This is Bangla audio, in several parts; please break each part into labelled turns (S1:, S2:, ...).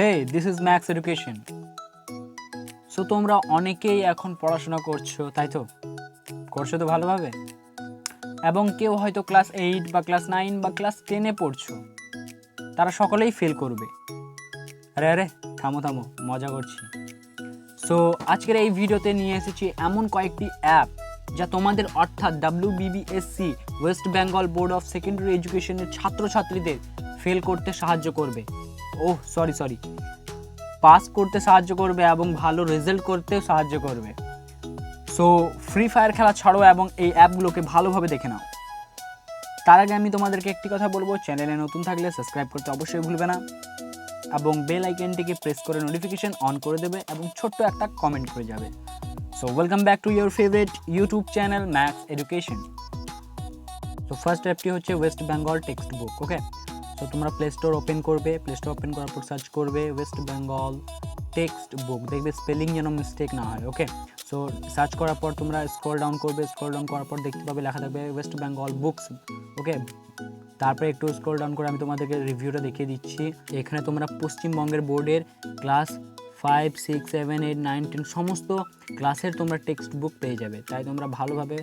S1: Hey this is Max education so তোমরা অনেকেই এখন পড়াশোনা করছ, তাই তো? করছ তো ভালোভাবে? এবং কেউ হয়তো ক্লাস এইট বা ক্লাস নাইন বা ক্লাস টেনে পড়ছো। তারা সকলেই ফেল করবে। আরে আরে, থামো থামো, মজা করছি। সো আজকের এই ভিডিওতে নিয়ে এসেছি এমন কয়েকটি অ্যাপ যা তোমাদের অর্থাৎ W BBSC west Bengal board of secondary এডুকেশনের ছাত্রছাত্রীদের ফেল করতে সাহায্য করবে। ওহ সরি সরি পাস করতে সাহায্য করবে এবং ভালো রেজাল্ট করতেও সাহায্য করবে। সো ফ্রি ফায়ার খেলা ছাড়ো এবং এই অ্যাপগুলোকে ভালোভাবে দেখে নাও। তার আগে আমি তোমাদেরকে একটি কথা বলব চ্যানেলে নতুন থাকলে সাবস্ক্রাইব করতে অবশ্যই ভুলবে না এবং বেল আইকনটিকে প্রেস করে নোটিফিকেশন অন করে দেবে এবং ছোট্ট একটা কমেন্ট করে যাবে। So welcome back to your favourite YouTube channel maths education তো ফার্স্ট অ্যাপটি হচ্ছে west Bengal text book okay তো তোমরা প্লে স্টোর ওপেন করবে প্লে স্টোর ওপেন করার পর সার্চ করবে ওয়েস্ট বেঙ্গল টেক্সট বুক দেখবে স্পেলিং যেন মিস্টেক না হয় ওকে সো সার্চ করার পর তোমরা স্ক্রল ডাউন করবে স্ক্রল ডাউন করার পর দেখতে পাবে লেখা থাকবে ওয়েস্ট বেঙ্গল বুকস ওকে তারপরে একটু স্ক্রল ডাউন করে আমি তোমাদেরকে রিভিউটা দেখিয়ে দিচ্ছি। এখানে তোমরা পশ্চিমবঙ্গের বোর্ডের class five six seven eight nine ten সমস্ত ক্লাসের তোমরা টেক্সট বুক পেয়ে যাবে। তাই তোমরা ভালোভাবে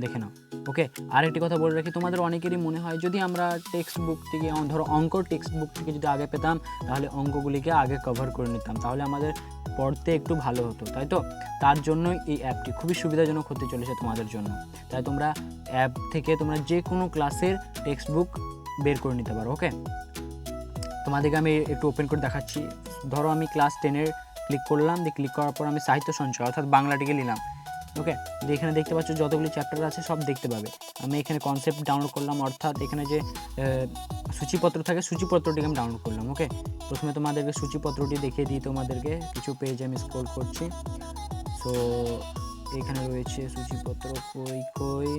S1: দেখে নাও। ওকে আর একটি কথা বলে রাখি, তোমাদের অনেকেরই মনে হয় যদি আমরা টেক্সট বুক থেকে, ধরো অঙ্ক টেক্সট বুক থেকে যদি আগে পেতাম, তাহলে অঙ্কগুলিকে আগে কভার করে নিতাম। তাহলে আমাদের পড়তে একটু ভালো হতো, তাই তো? তার জন্যই এই অ্যাপটি খুবই সুবিধাজনক হতে চলেছে তোমাদের জন্য। তাই তোমরা অ্যাপ থেকে তোমরা যে কোনো ক্লাসের টেক্সট বুক বের করে নিতে পারো ওকে তোমাদেরকে আমি একটু ওপেন করে দেখাচ্ছি। ধরো আমি ক্লাস টেনের ক্লিক করলাম, দিয়ে ক্লিক করার পর আমি সাহিত্য সঞ্চয়, অর্থাৎ বাংলাটিকে নিলাম। ওকে এখানে দেখতে পাচ্ছ যতগুলি চ্যাপ্টার আছে সব দেখতে পাবে। আমি এখানে কনসেপ্ট ডাউনলোড করলাম, অর্থাৎ এখানে যে সূচিপত্র থাকে, সূচিপত্রটিকে আমি ডাউনলোড করলাম। ওকে প্রথমে তোমাদেরকে সূচিপত্রটি দেখিয়ে দিই তোমাদেরকে। কিছু পেজ আমি স্ক্রল করছি। সো এখানে রয়েছে সূচিপত্র, কই কই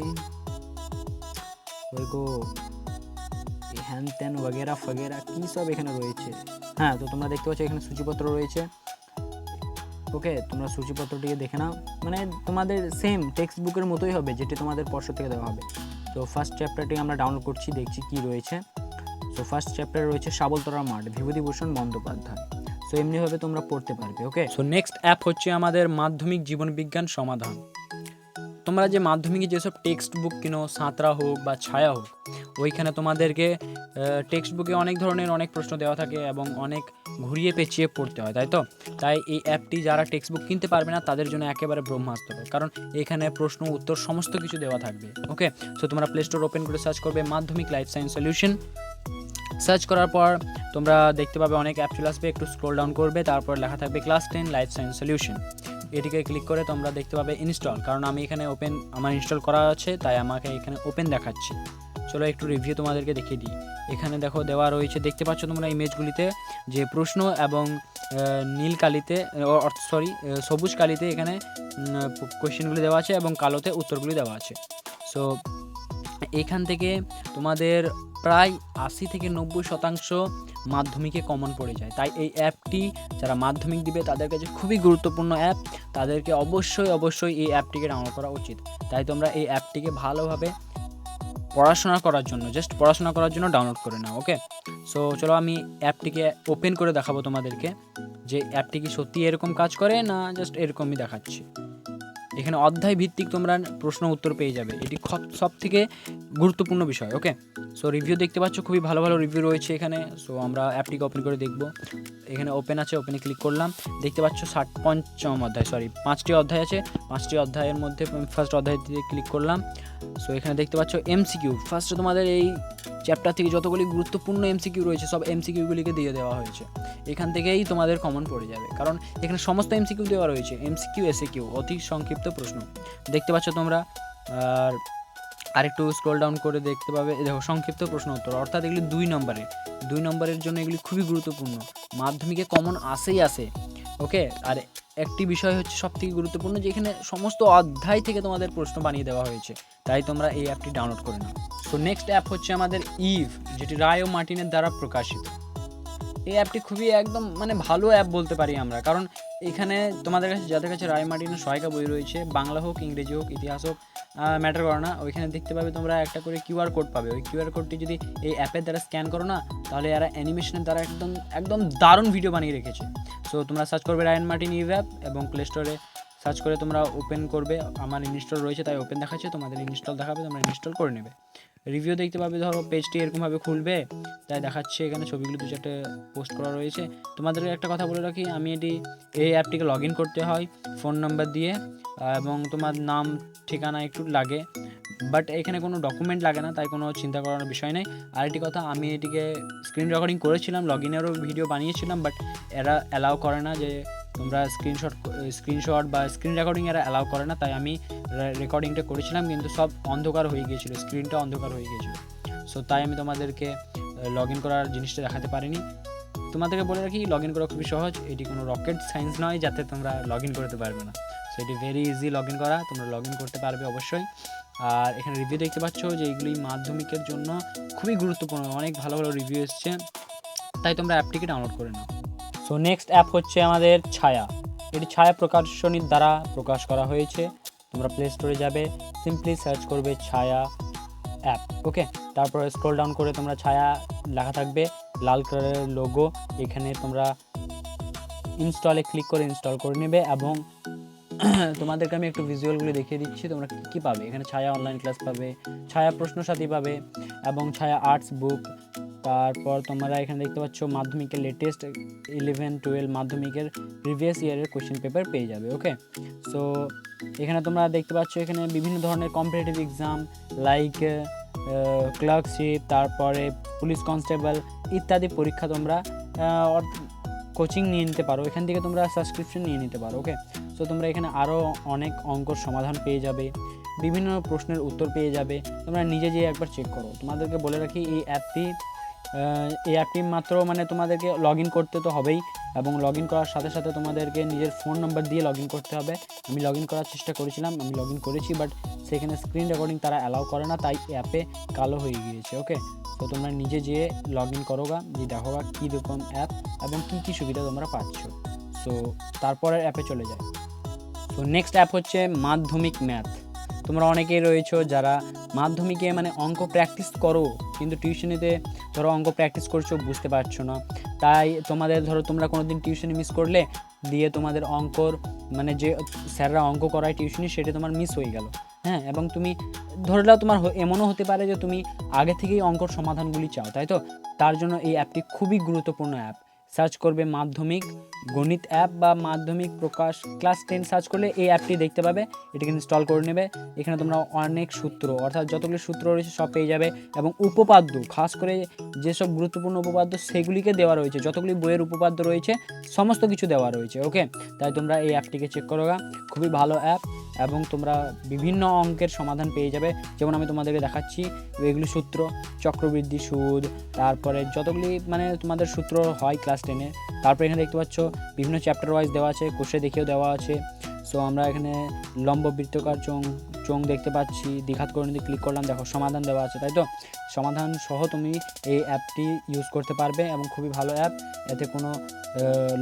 S1: কই গো? হ্যান ত্যান ওয়াগেরা ফাগেরা কি সব এখানে রয়েছে? হ্যাঁ তো তোমরা দেখতে পাচ্ছ এখানে সূচিপত্র রয়েছে। ওকে, তোমরা সূচিপত্রটিকে দেখে নাও। মানে তোমাদের সেম টেক্সট বুকের মতোই হবে যেটি তোমাদের পর্ষদ থেকে দেওয়া হবে। তো ফার্স্ট চ্যাপ্টারটি আমরা ডাউনলোড করছি, দেখছি কি রয়েছে। তো ফার্স্ট চ্যাপ্টার রয়েছে সাবলতলা মাঠ, বিভূতিভূষণ বন্দ্যোপাধ্যায়। সো এমনিভাবে তোমরা পড়তে পারবে, ওকে? সো নেক্সট অ্যাপ হচ্ছে আমাদের মাধ্যমিক জীবনবিজ্ঞান সমাধান। তোমরা যে মাধ্যমিকে যেসব টেক্সট বুক কিনো, সাঁতরা হোক বা ছায়া হোক ওইখানে তোমাদেরকে টেক্সট বুকে অনেক ধরনের অনেক প্রশ্ন দেওয়া থাকে এবং অনেক ঘুরিয়ে পেঁচিয়ে পড়তে হয়, তাই তো? তাই এই অ্যাপটি যারা টেক্সট বুক কিনতে পারবে না, তাদের জন্য একেবারে ব্রহ্মাস্ত্র। কারণ এখানে প্রশ্ন, উত্তর, সমস্ত কিছু দেওয়া থাকবে ওকে সো তোমরা প্লে স্টোর ওপেন করে সার্চ করবে Madhyamik life science solution search করার পর তোমরা দেখতে পাবে অনেক অ্যাপ চলে আসবে, একটু স্ক্রোল ডাউন করবে, তারপর লেখা থাকবে class ten life science solution এটিকে ক্লিক করে তোমরা দেখতে পাবে ইনস্টল কারণ আমি এখানে ওপেন আমার ইনস্টল করা আছে, তাই আমাকে এখানে ওপেন দেখাচ্ছে। চলো একটু রিভিউ তোমাদেরকে দেখিয়ে দিই। এখানে দেখো দেওয়া রয়েছে, দেখতে পাচ্ছ তোমরা ইমেজগুলিতে যে প্রশ্ন এবং নীল কালিতে সরি সবুজ কালিতে এখানে কোয়েশ্চেনগুলি দেওয়া আছে এবং কালোতে উত্তরগুলি দেওয়া আছে। সো এখান থেকে তোমাদের প্রায় আশি থেকে নব্বই শতাংশ মাধ্যমিকে কমন পড়ে যায়। তাই এই অ্যাপটি যারা মাধ্যমিক দিবে, তাদের কাছে খুবই গুরুত্বপূর্ণ অ্যাপ তাদেরকে অবশ্যই অবশ্যই এই অ্যাপটিকে ডাউনলোড করা উচিত। তাই তোমরা এই অ্যাপটিকে ভালোভাবে পড়াশোনা করার জন্য জাস্ট পড়াশোনা করার জন্য ডাউনলোড করে নাও ওকে সো চলো আমি অ্যাপটিকে ওপেন করে দেখাবো তোমাদেরকে, যে অ্যাপটি কি সত্যি এরকম কাজ করে না জাস্ট এরকমই দেখাচ্ছে। এখানে অধ্যায় ভিত্তিক তোমরা প্রশ্ন উত্তর পেয়ে যাবে, এটি সব থেকে গুরুত্বপূর্ণ বিষয় ওকে সো রিভিউ দেখতে পাচ্ছ, খুবই ভালো ভালো রিভিউ রয়েছে এখানে সো আমরা অ্যাপটিকে ওপেন করে দেখব। এখানে ওপেন আছে ওপেনে ক্লিক করলাম, দেখতে পাচ্ছ ষাট পঞ্চম অধ্যায় সরি পাঁচটি অধ্যায় আছে, পাঁচটি অধ্যায়ের মধ্যে ফার্স্ট অধ্যায় দিয়ে ক্লিক করলাম। সো এখানে দেখতে পাচ্ছ এমসিকিউ ফার্স্টে তোমাদের এই চ্যাপ্টার থেকে যতগুলি গুরুত্বপূর্ণ এমসিকিউ রয়েছে, সব এমসিকিউগুলিকে দিয়ে দেওয়া হয়েছে। এখান থেকেই তোমাদের কমন পড়ে যাবে। কারণ এখানে সমস্ত এমসিকিউ দেওয়া রয়েছে। এমসিকিউ এসিকিউ অতি সংক্ষিপ্ত প্রশ্ন। দেখতে পাচ্ছ তোমরা, আর আরেকটু স্ক্রল ডাউন করে দেখতে পাবে। দেখো, সংক্ষিপ্ত প্রশ্ন উত্তর। অর্থাৎ এগুলি দুই নম্বরে। দুই নম্বরের জন্য এগুলি খুবই গুরুত্বপূর্ণ। মাধ্যমিকে কমন আসেই আসে। ওকে আর একটি বিষয় হচ্ছে সব থেকে গুরুত্বপূর্ণ যে এখানে সমস্ত অধ্যায় থেকে তোমাদের প্রশ্ন বানিয়ে দেওয়া হয়েছে। তাই তোমরা এই অ্যাপটি ডাউনলোড করে নাও। সো নেক্সট অ্যাপ হচ্ছে আমাদের ইভ যেটি রায় ও মার্টিনের দ্বারা প্রকাশিত। এই অ্যাপটি খুবই একদম মানে ভালো অ্যাপ বলতে পারি আমরা। কারণ
S2: এখানে তোমাদের কাছে যাদের কাছে রায় মার্টিনের সহায়িকা বই রয়েছে, বাংলা হোক, ইংরেজি হোক, ইতিহাস হোক ম্যাটার করে না, ওইখানে দেখতে পাবে তোমরা একটা করে কিউআর কোড পাবে। ওই কিউআর কোডটি যদি এই অ্যাপের দ্বারা স্ক্যান করো না, তাহলে এরা অ্যানিমেশনের দ্বারা একদম একদম দারুণ ভিডিও বানিয়ে রেখেছে। সো তোমরা সার্চ করবে Ray and Martin U app এবং প্লে স্টোরে সার্চ করে তোমরা ওপেন করবে। আমার ইনস্টল রয়েছে, তাই ওপেন দেখাচ্ছে। তোমাদের ইনস্টল দেখাবে, তোমরা ইনস্টল করে নেবে। রিভিউ দেখতে পাবে। ধরো পেজটি এরকমভাবে খুলবে। তাই দেখাচ্ছে এখানে ছবিগুলো দু চারটে পোস্ট করা রয়েছে। তোমাদেরকে একটা কথা বলে রাখি, আমি এটি এই অ্যাপটিকে লগ ইন করতে হয় ফোন নাম্বার দিয়ে, এবং তোমার নাম, ঠিকানা একটু লাগে। বাট এখানে কোনো ডকুমেন্ট লাগে না, তাই কোনো চিন্তা করার বিষয় নেই। আরেকটি কথা, আমি এটিকে স্ক্রিন রেকর্ডিং করেছিলাম লগ ইনেরও ভিডিও বানিয়েছিলাম বাট এরা অ্যালাউ করে না যে তোমরা স্ক্রিনশট স্ক্রিনশট বা স্ক্রিন রেকর্ডিং এরা অ্যালাউ করে না, তাই আমি রেকর্ডিংটা করেছিলাম, কিন্তু সব অন্ধকার হয়ে গিয়েছিল স্ক্রিনটা অন্ধকার হয়ে গিয়েছিল। সো তাই আমি তোমাদেরকে লগ ইন করার জিনিসটা দেখাতে পারিনি। তোমাদেরকে বলে রাখি লগ ইন করা খুবই সহজ, এটি কোনো রকেট সায়েন্স নয়, যাতে তোমরা লগ ইন করতে পারবে না। সো এটি ভেরি ইজি লগ ইন করা, তোমরা লগ ইন করতে পারবে অবশ্যই। আর এখানে রিভিউ দেখতে পাচ্ছ যে এইগুলি মাধ্যমিকের জন্য খুবই গুরুত্বপূর্ণ, অনেক ভালো ভালো রিভিউ এসছে। তাই তোমরা অ্যাপটিকে ডাউনলোড করে নাও।
S1: সো নেক্সট অ্যাপ হচ্ছে আমাদের ছায়া। এটি ছায়া প্রকাশনীর দ্বারা প্রকাশ করা হয়েছে। তোমরা প্লে স্টোরে যাবে সিম্পলি সার্চ করবে ছায়া অ্যাপ ওকে তারপরে স্ক্রল ডাউন করে তোমরা ছায়া লেখা থাকবে, লাল কালারের লোগো এখানে তোমরা ইনস্টলে ক্লিক করে ইনস্টল করে নেবে এবং তোমাদেরকে আমি একটু ভিজুয়ালগুলো দেখিয়ে দিচ্ছি, তোমরা কী কী পাবে? এখানে ছায়া অনলাইন ক্লাস পাবে, ছায়া প্রশ্নসাথী পাবে এবং ছায়া আর্টস বুক তারপর তোমরা এখানে দেখতে পাচ্ছ মাধ্যমিকের লেটেস্ট ইলেভেন টুয়েলভ মাধ্যমিকের প্রিভিয়াস ইয়ারের কোশ্চেন পেপার পেয়ে যাবে ওকে সো এখানে তোমরা দেখতে পাচ্ছ এখানে বিভিন্ন ধরনের কম্পিটিটিভ এক্সাম লাইক ক্লার্কশিপ তারপরে পুলিশ কনস্টেবল ইত্যাদি পরীক্ষা তোমরা কোচিং নিয়ে নিতে পারো। এখান থেকে তোমরা সাবস্ক্রিপশন নিয়ে নিতে পারো ওকে সো তোমরা এখানে আরও অনেক অঙ্কর সমাধান পেয়ে যাবে, বিভিন্ন প্রশ্নের উত্তর পেয়ে যাবে। তোমরা নিজে যেয়ে একবার চেক করো। তোমাদেরকে বলে রাখি, এই অ্যাপটি এই অ্যাপটি মাত্র মানে তোমাদেরকে লগ করতে তো হবেই এবং লগ করার সাথে সাথে তোমাদেরকে নিজের ফোন নাম্বার দিয়ে লগ করতে হবে। আমি লগ করার চেষ্টা করেছিলাম, আমি লগ করেছি বাট সেখানে স্ক্রিন রেকর্ডিং তারা অ্যালাউ করে না, তাই অ্যাপে কালো হয়ে গিয়েছে ওকে তো তোমরা নিজে যেয়ে লগ ইন করো গা যে দেখো গা কী রকম অ্যাপ এবং কী কী সুবিধা তোমরা পাচ্ছ। সো তারপরের অ্যাপে চলে যায় তো নেক্সট অ্যাপ হচ্ছে মাধ্যমিক ম্যাথ তোমরা অনেকেই রয়েছো যারা মাধ্যমিকে মানে অঙ্ক প্র্যাকটিস করো, কিন্তু টিউশনিতে ধরো অঙ্ক প্র্যাকটিস করছ, বুঝতে পারছ না। তাই তোমাদের ধরো তোমরা কোনো দিন টিউশনি মিস করলে, দিয়ে তোমাদের অঙ্কর মানে যে স্যাররা অঙ্ক করায় টিউশনি সেটা তোমার মিস হয়ে গেল। হ্যাঁ এবং তুমি ধরে নাও তোমার এমনও হতে পারে যে তুমি আগে থেকেই অঙ্কর সমাধানগুলি চাও, তাই তো? তার জন্য এই অ্যাপটি খুবই গুরুত্বপূর্ণ অ্যাপ সার্চ করবে মাধ্যমিক গণিত অ্যাপ বা মাধ্যমিক প্রকাশ ক্লাস টেন সার্চ করলে এই অ্যাপটি দেখতে পাবে। এটিকে ইনস্টল করে নেবে। এখানে তোমরা অনেক সূত্র, অর্থাৎ যতগুলি সূত্র রয়েছে সব পেয়ে যাবে এবং উপপাদ্য, খাস করে যেসব গুরুত্বপূর্ণ উপপাদ্য সেগুলিকে দেওয়া রয়েছে, যতগুলি বইয়ের উপপাদ্য রয়েছে, সমস্ত কিছু দেওয়া রয়েছে ওকে তাই তোমরা এই অ্যাপটিকে চেক করো খুবই ভালো অ্যাপ এবং তোমরা বিভিন্ন অঙ্কের সমাধান পেয়ে যাবে। যেমন আমি তোমাদেরকে দেখাচ্ছি, এগুলি সূত্র, চক্রবৃদ্ধি সুদ, তারপরে যতগুলি মানে তোমাদের সূত্র হয় ক্লাস টেনে তারপরে এখানে দেখতে পাচ্ছ, বিভিন্ন চ্যাপ্টার ওয়াইজ দেওয়া আছে, কোষে দেখেও দেওয়া আছে। সো আমরা এখানে লম্ব বৃত্তকার চোং চোং দেখতে পাচ্ছি, দ্বিঘাত করে যদি ক্লিক করলাম, দেখো সমাধান দেওয়া আছে, তাই তো? সমাধান সহ তুমি এই অ্যাপটি ইউজ করতে পারবে এবং খুবই ভালো অ্যাপ এতে কোনো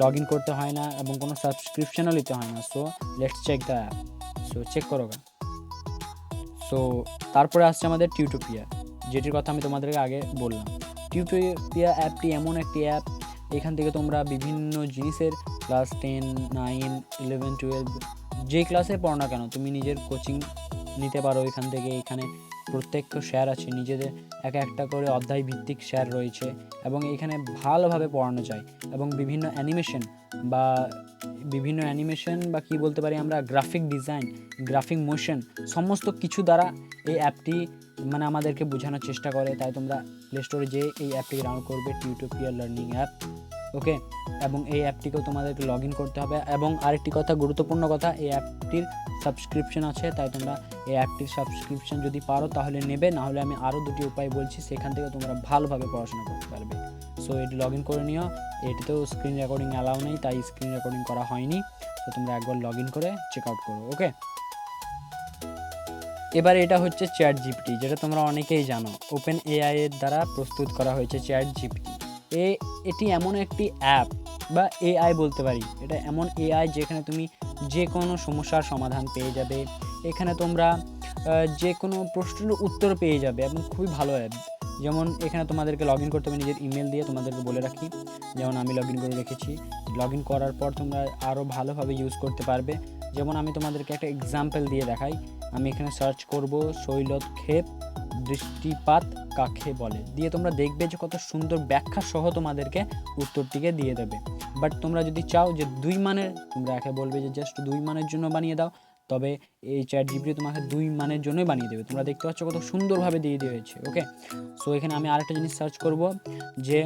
S1: লগ করতে হয় না এবং কোনো সাবস্ক্রিপশনও নিতে হয় না। So let's check the app so check করো গা। সো তারপরে আসছে আমাদের টিউটোপিয়া যেটির কথা আমি তোমাদেরকে আগে বললাম। টিউটোপিয়া অ্যাপটি এমন একটি অ্যাপ, এখান থেকে তোমরা বিভিন্ন জিনিসের class ten nine eleven twelve যে ক্লাসে পড়ো না কেন, তুমি নিজের কোচিং নিতে পারো এখান থেকে, এখানে প্রত্যেকটা স্যার আছে, নিজেদের এক একটা করে অধ্যায় ভিত্তিক স্যার রয়েছে এবং এখানে ভালোভাবে পড়ানো যায় এবং বিভিন্ন অ্যানিমেশন বা বিভিন্ন অ্যানিমেশন বা কি বলতে পারি আমরা গ্রাফিক ডিজাইন গ্রাফিক মোশন সমস্ত কিছু দ্বারা এই অ্যাপটি মানে আমাদেরকে বোঝানোর চেষ্টা করে। তাই তোমরা প্লে স্টোরে যেয়ে এই অ্যাপটি ডাউনলোড করবে টিউটোপিয়ার লার্নিং অ্যাপ ওকে? এবং এই অ্যাপটিকেও তোমাদেরকে লগ ইন করতে হবে। এবং আরেকটি কথা, গুরুত্বপূর্ণ কথা, এই অ্যাপটির সাবস্ক্রিপশন আছে, তাই তোমরা এই অ্যাপটির সাবস্ক্রিপশন যদি পারো তাহলে নেবে না হলে আমি আরও দুটি উপায় বলছি, সেখান থেকে তোমরা ভালোভাবে পড়াশোনা করতে পারবে। সো এটি লগ ইন করে নিও। এটিতেও স্ক্রিন রেকর্ডিং অ্যালাউ নেই, তাই স্ক্রিন রেকর্ডিং করা হয়নি। তো তোমরা একবার লগ ইন করে চেক আউট করো, ওকে? এবার এটা হচ্ছে চ্যাট জিপিটি যেটা তোমরা অনেকেই জানো। ওপেন এআই এর দ্বারা প্রস্তুত করা হয়েছে চ্যাট জিপিটি এ, এটি এমন একটি অ্যাপ
S2: বা এআই বলতে পারি। এটা এমন এআই যেখানে তুমি যে কোনো সমস্যার সমাধান পেয়ে যাবে। এখানে তোমরা যে কোনো প্রশ্নের উত্তর পেয়ে যাবে এবং খুবই ভালো অ্যাপ যেমন এখানে তোমাদেরকে লগ ইন করতে হবে নিজের ইমেল দিয়ে, তোমাদেরকে বলে রাখি। যেমন আমি লগ ইন করে রেখেছি। লগ ইন করার পর তোমরা আরও ভালোভাবে ইউজ করতে পারবে। যেমন আমি তোমাদেরকে একটা এক্সাম্পল দিয়ে দেখাই। আমি এখানে সার্চ করব শৈলক্ষেপ দৃষ্টিপাত কাকে বলে? দিয়ে তোমরা দেখবে যে কত সুন্দর ব্যাখ্যা সহ তোমাদেরকে উত্তরটিকে দিয়ে দেবে। বাট তোমরা যদি চাও যে দুই মানের, তোমরা একে বলবে যে জাস্ট দুই মানের জন্য বানিয়ে দাও, তবে এই চ্যাট জিপিটি তোমাকে দুই মানের জন্যই বানিয়ে দেবে। তোমরা দেখতে পাচ্ছ কত সুন্দরভাবে দিয়ে দিয়েছে ওকে সো এখানে আমি আরেকটা জিনিস সার্চ করব যে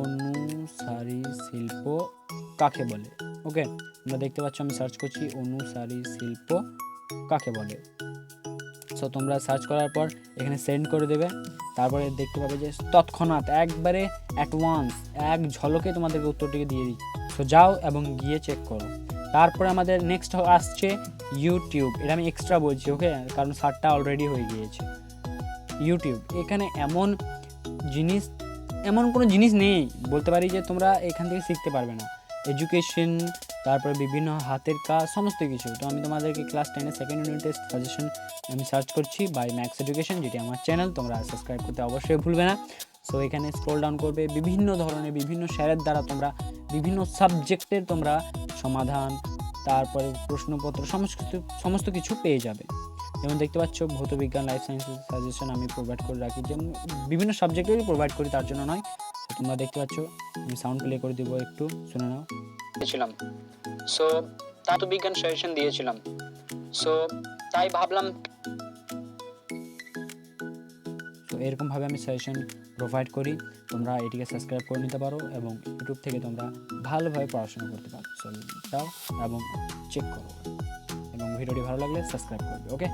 S2: অনুসারী শিল্প কাকে বলে ওকে তোমরা দেখতে পাচ্ছ আমি সার্চ করছি অনুসারী শিল্প কাকে বলে। সো তোমরা সার্চ করার পর এখানে সেন্ড করে দেবে। তারপরে দেখতে পাবে যে তৎক্ষণাৎ একবারে অ্যাটওয়ান্স এক ঝলকে তোমাদেরকে উত্তরটিকে দিয়ে দিই সো যাও এবং গিয়ে চেক করো। তারপরে আমাদের নেক্সট আসছে ইউটিউব এটা আমি এক্সট্রা বলছি ওকে কারণ সারটা অলরেডি হয়ে গিয়েছে। ইউটিউব এখানে এমন জিনিস, এমন কোনো জিনিস নেই। বলতে পারি যে তোমরা এখান থেকে শিখতে পারবে না। এডুকেশন তারপরে বিভিন্ন হাতের কাজ, সমস্ত কিছু। তো আমি তোমাদেরকে ক্লাস টেনের সেকেন্ড ইউনিটের সাজেশন আমি সার্চ করছি বাই ম্যাক্স এডুকেশন যেটি আমার চ্যানেল তোমরা সাবস্ক্রাইব করতে অবশ্যই ভুলবে না। সো এখানে স্ক্রল ডাউন করবে বিভিন্ন ধরনের, বিভিন্ন স্যারের দ্বারা তোমরা বিভিন্ন সাবজেক্টের তোমরা সমাধান, তারপরে প্রশ্নপত্র, সমস্ত সমস্ত কিছু পেয়ে যাবে। যেমন দেখতে পাচ্ছ ভৌতবিজ্ঞান লাইফ সায়েন্সের সাজেশন আমি প্রোভাইড করে রাখি। যেমন বিভিন্ন সাবজেক্টেরই প্রোভাইড করি, তার জন্য নয়। তোমরা দেখতে পাচ্ছ আমি সাউন্ড প্লে করে দিব একটু শুনে নাও। দিয়েছিলাম। সো তা তো বিজ্ঞান সাজেশন দিয়েছিলাম। সো তাই ভাবলাম তো এরকমভাবে আমি সাজেশন প্রোভাইড করি। তোমরা এটিকে সাবস্ক্রাইব করে নিতে পারো এবং ইউটিউব থেকে তোমরা ভালোভাবে পড়াশোনা করতে পারো। সো যাও এবং চেক করো। এবং ভিডিওটি ভালো লাগলে সাবস্ক্রাইব করবে ওকে